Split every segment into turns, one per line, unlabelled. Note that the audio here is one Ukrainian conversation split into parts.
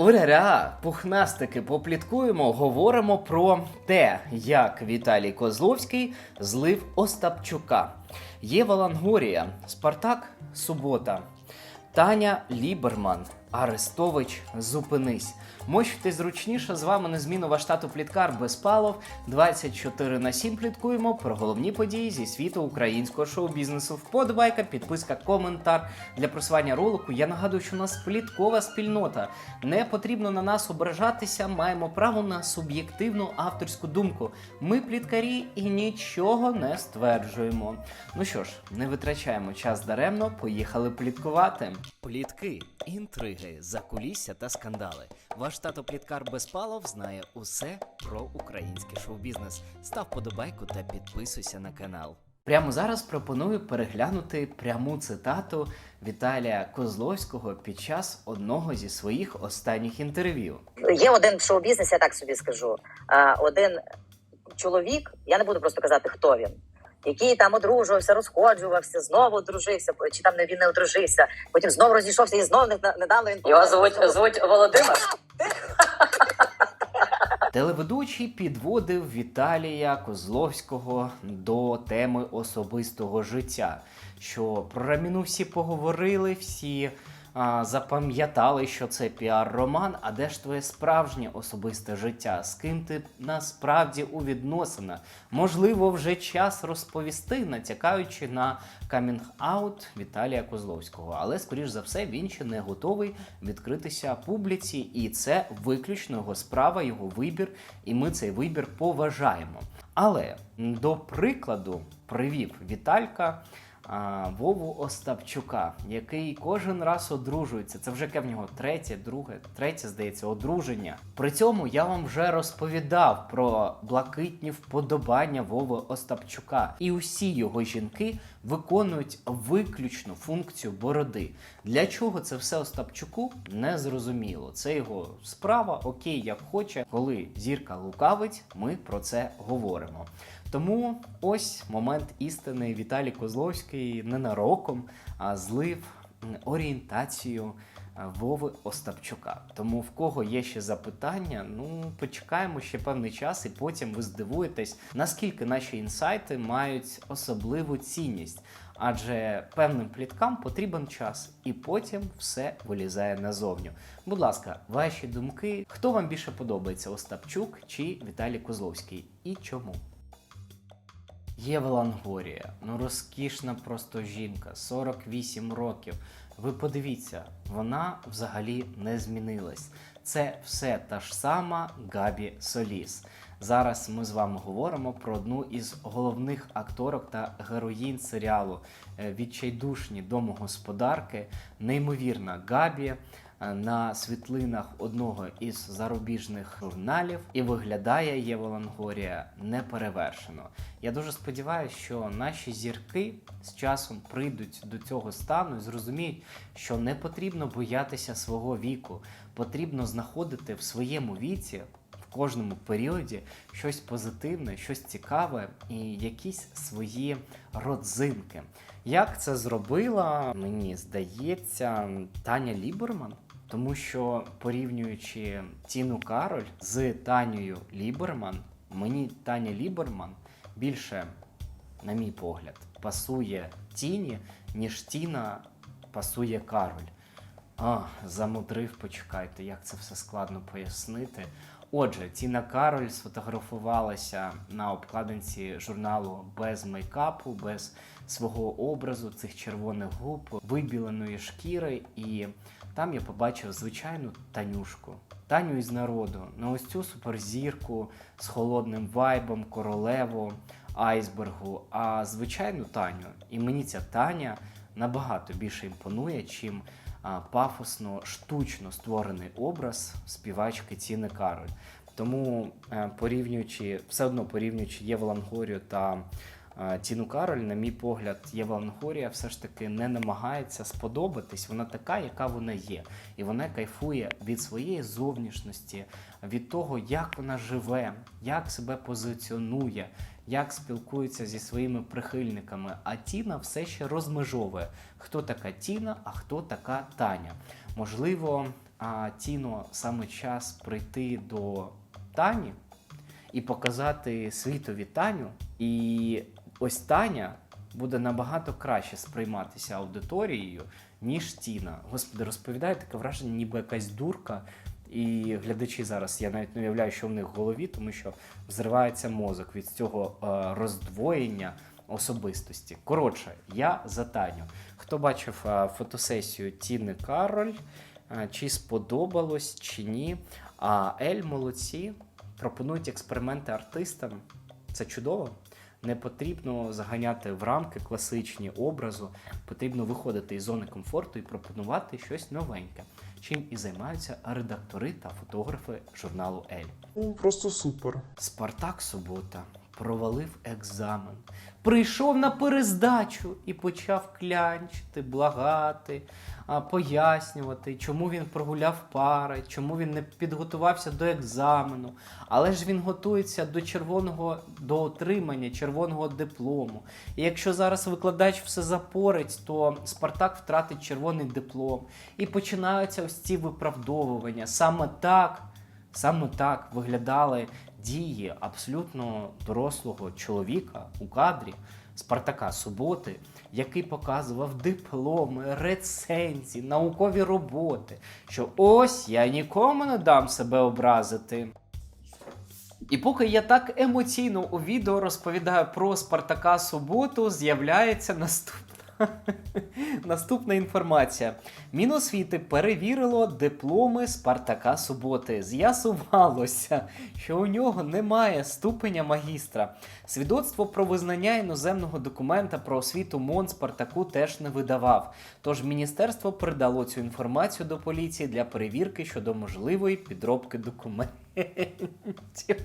Уря-ря, пухнастики, попліткуємо, говоримо про те, як Віталій Козловський злив Остапчука. Єва Лангорія, Спартак Субота, Таня Ліберман, Арестович, зупинись. Мочте зручніше з вами незмінно ваш штату Пліткар Безпалов. 24 на 7 пліткуємо про головні події зі світу українського шоу-бізнесу. Вподобайка, підписка, коментар для просування ролику. Я нагадую, що у нас пліткова спільнота. Не потрібно на нас ображатися. Маємо право на суб'єктивну авторську думку. Ми пліткарі і нічого не стверджуємо. Ну що ж, не витрачаємо час даремно. Поїхали пліткувати. Плітки, інтриги, закулісся та скандали. Ваш тато Пліткар Безпалов знає усе про український шоу-бізнес. Став подобайку та підписуйся на канал. Прямо зараз пропоную переглянути пряму цитату Віталія Козловського під час одного зі своїх останніх інтерв'ю.
Є один в шоу-бізнесі, я так собі скажу. Один чоловік, я не буду просто казати, хто він, який там одружувався, розходжувався, знову одружився, чи там не він не одружився, потім знову розійшовся і знову не- недавно він
Його звуть, звуть Володимир.
Телеведучий підводив Віталія Козловського до теми особистого життя. Що про Раміну всі поговорили, всі а, запам'ятали, що це піар-роман. А де ж твоє справжнє особисте життя? З ким ти насправді у відносинах? Можливо, вже час розповісти, натякаючи на камінг-аут Віталія Козловського. Але, скоріш за все, він ще не готовий відкритися публіці, і це виключно його справа, його вибір, і ми цей вибір поважаємо. Але до прикладу привів Віталька. А, Вову Остапчука, який кожен раз одружується. Це вже яке в нього третє, друге, третє, здається, одруження. При цьому я вам вже розповідав про блакитні вподобання Вови Остапчука. І усі його жінки виконують виключно функцію бороди. Для чого це все Остапчуку? Не зрозуміло. Це його справа, окей, як хоче. Коли зірка лукавить, ми про це говоримо. Тому ось момент істини Віталій Козловський ненароком а злив орієнтацію Вови Остапчука. Тому в кого є ще запитання, ну почекаємо ще певний час, і потім ви здивуєтесь, наскільки наші інсайти мають особливу цінність. Адже певним пліткам потрібен час, і потім все вилізає назовню. Будь ласка, ваші думки, хто вам більше подобається, Остапчук чи Віталій Козловський, і чому? Єва Лангорія, ну розкішна просто жінка, 48 років. Ви подивіться, вона взагалі не змінилась. Це все та ж сама Габі Соліс. Зараз ми з вами говоримо про одну із головних акторок та героїнь серіалу е, Відчайдушні домогосподарки. Неймовірна Габі на світлинах одного із зарубіжних журналів і виглядає Єва Лангорія неперевершено. Я дуже сподіваюся, що наші зірки з часом прийдуть до цього стану і зрозуміють, що не потрібно боятися свого віку, потрібно знаходити в своєму віці. Кожному періоді щось позитивне, щось цікаве і якісь свої родзинки. Як це зробила, мені здається, Таня Ліберман. Тому що порівнюючи Тіну Кароль з Танею Ліберман, мені Таня Ліберман більше, на мій погляд, пасує Тіні, ніж Тіна пасує Кароль. А, замудрив, почекайте, як це все складно пояснити. Отже, Тіна Кароль сфотографувалася на обкладинці журналу без мейкапу, без свого образу, цих червоних губ, вибіленої шкіри, і там я побачив звичайну Танюшку. Таню із народу, на ось цю суперзірку з холодним вайбом, королеву, айсбергу, а звичайну Таню. І мені ця Таня набагато більше імпонує, чим пафосно, штучно створений образ співачки Ціни Кароль. Тому е, порівнюючи, все одно порівнюючи Єву Лангорію та Тіну Кароль, на мій погляд, Єва Лангорія все ж таки не намагається сподобатись. Вона така, яка вона є. І вона кайфує від своєї зовнішності, від того, як вона живе, як себе позиціонує, як спілкується зі своїми прихильниками. А Тіна все ще розмежовує, хто така Тіна, а хто така Таня. Можливо, Тіно саме час прийти до Тані і показати світові Таню. І ось Таня буде набагато краще сприйматися аудиторією, ніж Тіна. Господи, розповідає таке враження, ніби якась дурка. І глядачі зараз, я навіть не уявляю, що в них в голові, тому що взривається мозок від цього е, роздвоєння особистості. Коротше, я за Таню. Хто бачив е, фотосесію Тіни Кароль, е, чи сподобалось, чи ні. А Ель молодці пропонують експерименти артистам. Це чудово. Не потрібно заганяти в рамки класичні образу, потрібно виходити із зони комфорту і пропонувати щось новеньке, чим і займаються редактори та фотографи журналу Ель.
Ну, просто супер.
Спартак Субота провалив екзамен, прийшов на перездачу і почав клянчити, благати, пояснювати, чому він прогуляв пари, чому він не підготувався до екзамену. Але ж він готується до червоного до отримання червоного диплому. І якщо зараз викладач все запорить, то Спартак втратить червоний диплом. І починаються ось ці виправдовування. Саме так Саме так виглядали дії абсолютно дорослого чоловіка у кадрі Спартака Суботи, який показував дипломи, рецензії, наукові роботи. Що ось я нікому не дам себе образити. І поки я так емоційно у відео розповідаю про Спартака Суботу, з'являється наступна. Наступна інформація. Міносвіти перевірило дипломи Спартака Суботи. З'ясувалося, що у нього немає ступеня магістра. Свідоцтво про визнання іноземного документа про освіту МОН Спартаку теж не видавав. Тож міністерство передало цю інформацію до поліції для перевірки щодо можливої підробки документів.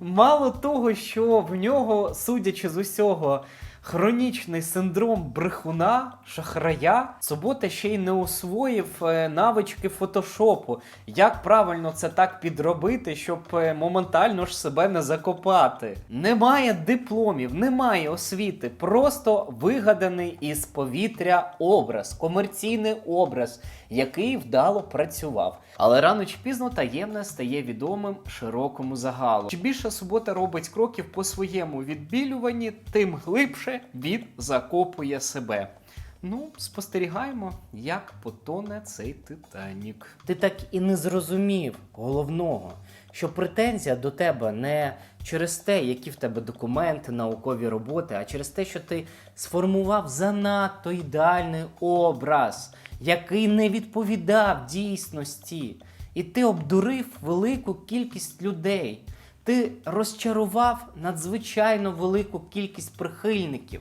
Мало того, що в нього, судячи з усього, хронічний синдром брехуна, шахрая, субота ще й не освоїв е, навички фотошопу. Як правильно це так підробити, щоб е, моментально ж себе не закопати? Немає дипломів, немає освіти, просто вигаданий із повітря образ, комерційний образ, який вдало працював. Але рано чи пізно таємне стає відомим широкому загалу. Чи більше субота робить кроків по своєму відбілюванні, тим глибше він закопує себе. Ну, спостерігаємо, як потоне цей Титанік. Ти так і не зрозумів головного, що претензія до тебе не через те, які в тебе документи, наукові роботи, а через те, що ти сформував занадто ідеальний образ, який не відповідав дійсності. І ти обдурив велику кількість людей. Ти розчарував надзвичайно велику кількість прихильників.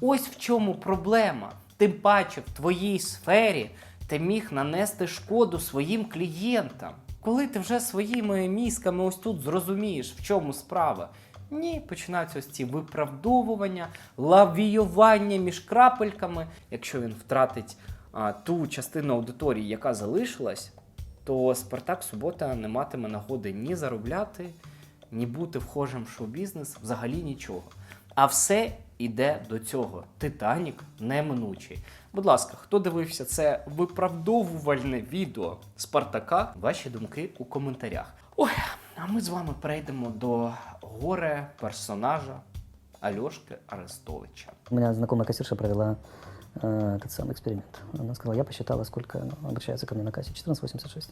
Ось в чому проблема. Тим паче в твоїй сфері ти міг нанести шкоду своїм клієнтам. Коли ти вже своїми мізками ось тут зрозумієш, в чому справа. Ні, починаються ось ці виправдовування, лавіювання між крапельками. Якщо він втратить а, ту частину аудиторії, яка залишилась, то Спартак Субота не матиме нагоди ні заробляти, ні бути вхожим в шоу-бізнес, взагалі нічого. А все іде до цього. Титанік неминучий. Будь ласка, хто дивився це виправдовувальне відео Спартака? Ваші думки у коментарях. Ой, а ми з вами перейдемо до горе персонажа Альошки Арестовича.
У меня знакомая кассирша провела э, этот самый эксперимент. Она сказала, я посчитала, сколько ну, обращается ко мне на кассе. 14,86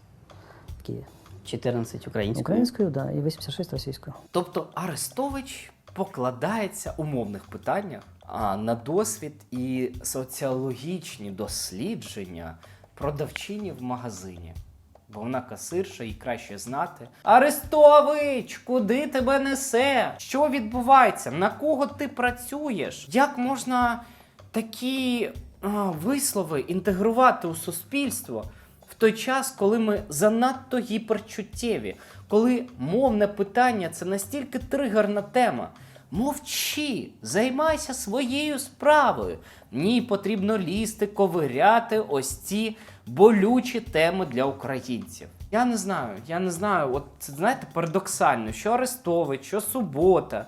в Киеве.
14 українською.
Украинскую, да, и 86 российскую.
Тобто Арестович покладається у мовних питаннях а, на досвід і соціологічні дослідження продавчині в магазині. Бо вона касирша і краще знати. Арестович, куди тебе несе? Що відбувається? На кого ти працюєш? Як можна такі а, вислови інтегрувати у суспільство той час, коли ми занадто гіперчуттєві, коли мовне питання це настільки тригерна тема. Мовчи, займайся своєю справою. Ні, потрібно лізти, ковиряти ось ці болючі теми для українців. Я не знаю, я не знаю. От це, знаєте, парадоксально, що Арестович, що субота.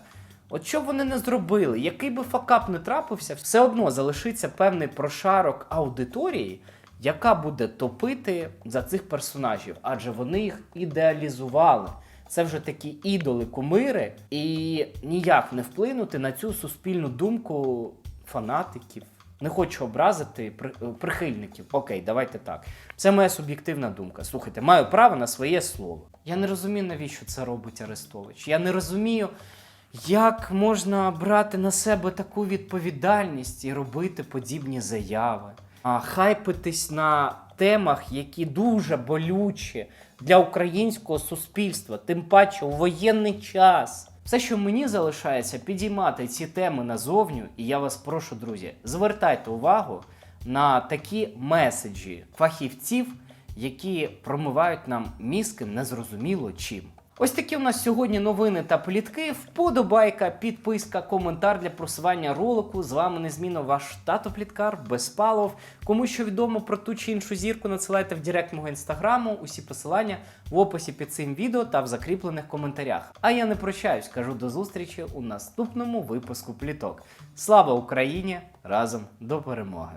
От що б вони не зробили, який би факап не трапився, все одно залишиться певний прошарок аудиторії, яка буде топити за цих персонажів, адже вони їх ідеалізували. Це вже такі ідоли, кумири, і ніяк не вплинути на цю суспільну думку фанатиків. Не хочу образити е, прихильників. Окей, давайте так. Це моя суб'єктивна думка. Слухайте, маю право на своє слово. Я не розумію, навіщо це робить Арестович. Я не розумію, як можна брати на себе таку відповідальність і робити подібні заяви, хайпитись на темах, які дуже болючі для українського суспільства, тим паче у воєнний час. Все, що мені залишається, підіймати ці теми назовню, і я вас прошу, друзі, звертайте увагу на такі меседжі фахівців, які промивають нам мізки незрозуміло чим. Ось такі у нас сьогодні новини та плітки. Вподобайка, підписка, коментар для просування ролику. З вами незмінно ваш тато Пліткар Безпалов. Кому що відомо про ту чи іншу зірку, надсилайте в директ мого інстаграму. Усі посилання в описі під цим відео та в закріплених коментарях. А я не прощаюсь, кажу до зустрічі у наступному випуску пліток. Слава Україні! Разом до перемоги!